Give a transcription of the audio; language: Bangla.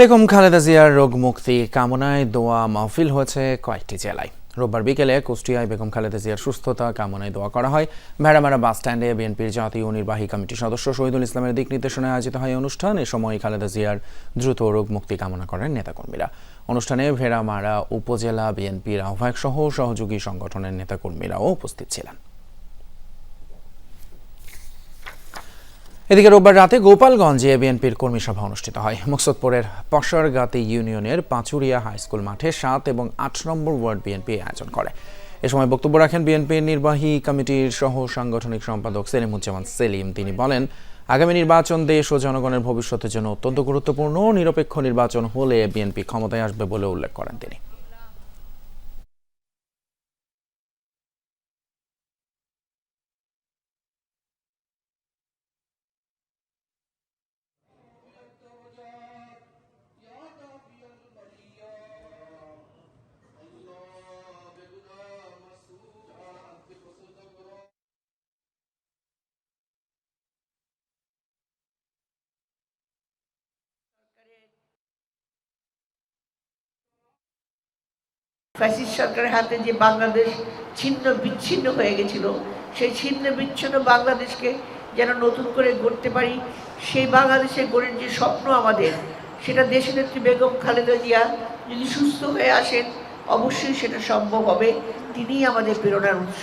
বেগম খালেদা জিয়ার রোগ মুক্তি কামনায় দোয়া মাহফিল হয়েছে কয়েকটি জেলায়। রোববার বিকেলে কুষ্টিয়ায় বেগম খালেদা জিয়ার সুস্থতা কামনায় দোয়া করা হয়। ভেড়ামারা বাস স্ট্যান্ডে বিএনপির জাতীয় নির্বাহী কমিটির সদস্য শহীদুল ইসলামের দিক নির্দেশনায় আয়োজিত হয় অনুষ্ঠান। এ সময় খালেদা জিয়ার দ্রুত রোগ মুক্তি কামনা করেন নেতাকর্মীরা। অনুষ্ঠানে ভেড়ামারা উপজেলা বিএনপির আহ্বায়ক সহ সহযোগী সংগঠনের নেতাকর্মীরাও উপস্থিত ছিলেন। এদিকে রোববার রাতে গোপালগঞ্জে বিএনপির কর্মী সভা অনুষ্ঠিত হয়। মুকসুদপুরের পশরগাতি ইউনিয়নের পাঁচুরিয়া হাই স্কুল মাঠে সাত এবং আট নম্বর ওয়ার্ড বিএনপি আয়োজন করে। এ সময় বক্তব্য রাখেন বিএনপির নির্বাহী কমিটির সহ সাংগঠনিক সম্পাদক সেলিমুজ্জামান সেলিম। তিনি বলেন, আগামী নির্বাচন দেশ ও জনগণের ভবিষ্যতের জন্য অত্যন্ত গুরুত্বপূর্ণ। নিরপেক্ষ নির্বাচন হলে বিএনপি ক্ষমতায় আসবে বলে উল্লেখ করেন তিনি। ফ্যাসিস্ট সরকারের হাতে যে বাংলাদেশ ছিন্ন বিচ্ছিন্ন হয়ে গেছিল, সেই ছিন্ন বিচ্ছিন্ন বাংলাদেশকে যেন নতুন করে গড়তে পারি, সেই বাংলাদেশে গড়ের যে স্বপ্ন আমাদের, সেটা দেশনেত্রী বেগম খালেদা জিয়া যদি সুস্থ হয়ে আসেন, অবশ্যই সেটা সম্ভব হবে। তিনিই আমাদের প্রেরণার উৎস।